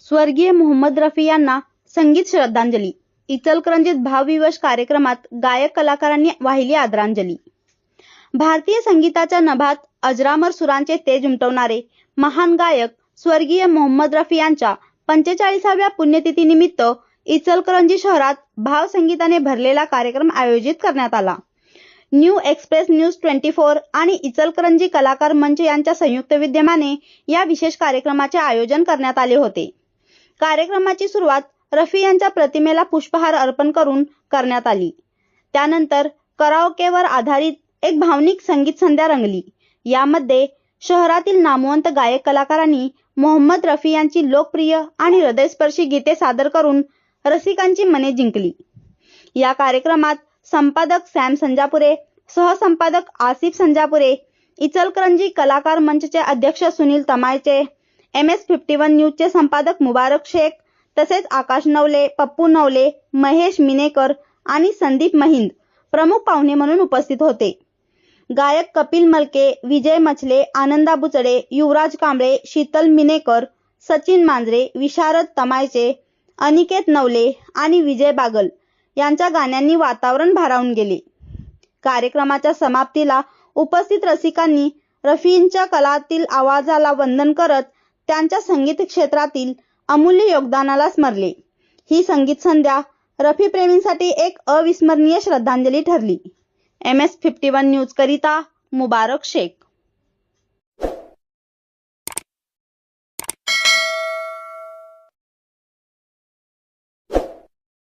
स्वर्गीय मोहम्मद रफी यांना संगीत श्रद्धांजली. इचलकरंजीत भावविवश कार्यक्रमात गायक कलाकारांनी वाहिली आदरांजली. भारतीय संगीताच्या नभात अजरामर सुरांचे तेज उमटवणारे महान गायक स्वर्गीय मोहम्मद रफी यांच्या पंचेचाळीसाव्या पुण्यतिथीनिमित्त इचलकरंजी शहरात भाव संगीताने भरलेला कार्यक्रम आयोजित करण्यात आला. New express news twenty four आणि इचलकरंजी कलाकार मंच यांच्या संयुक्त विद्यमाने या विशेष कार्यक्रमाचे आयोजन करण्यात आले होते. कार्यक्रमाची सुरुवात रफी यांच्या प्रतिमेला पुष्पहार अर्पण करून करण्यात आली. त्यानंतर कराओकेवर आधारित एक भावनिक संगीत संध्या रंगली. यामध्ये शहरातील नामवंत गायक कलाकारांनी मोहम्मद रफी यांची लोकप्रिय आणि हृदयस्पर्शी गीते सादर करून रसिकांची मने जिंकली. या कार्यक्रमात संपादक सॅम संजापुरे सहसंपादक आसिफ संजापुरे इचलकरंजी कलाकार मंचचे अध्यक्ष Sunil Tamayche M S fifty one न्यूजचे संपादक मुबारक शेख तसेच आकाश नवले पप्पू नवले महेश मिनेकर आणि संदीप महिंद प्रमुख पाहुणे म्हणून उपस्थित होते. गायक कपिल मलके विजय मछले आनंदा बुचडे युवराज कांबळे शीतल मिनेकर सचिन मांजरे विशारद तमायचे अनिकेत नवले आणि विजय बागल यांच्या गाण्यांनी वातावरण भारावून गेले. कार्यक्रमाच्या समाप्तीला उपस्थित रसिकांनी रफींच्या कलातील आवाजाला वंदन करत त्यांच्या संगीत क्षेत्रातील अमूल्य योगदानाला स्मरले. ही संगीत संध्या रफी प्रेमींसाठी एक अविस्मरणीय श्रद्धांजली ठरली. M S fifty one news करिता मुबारक शेख.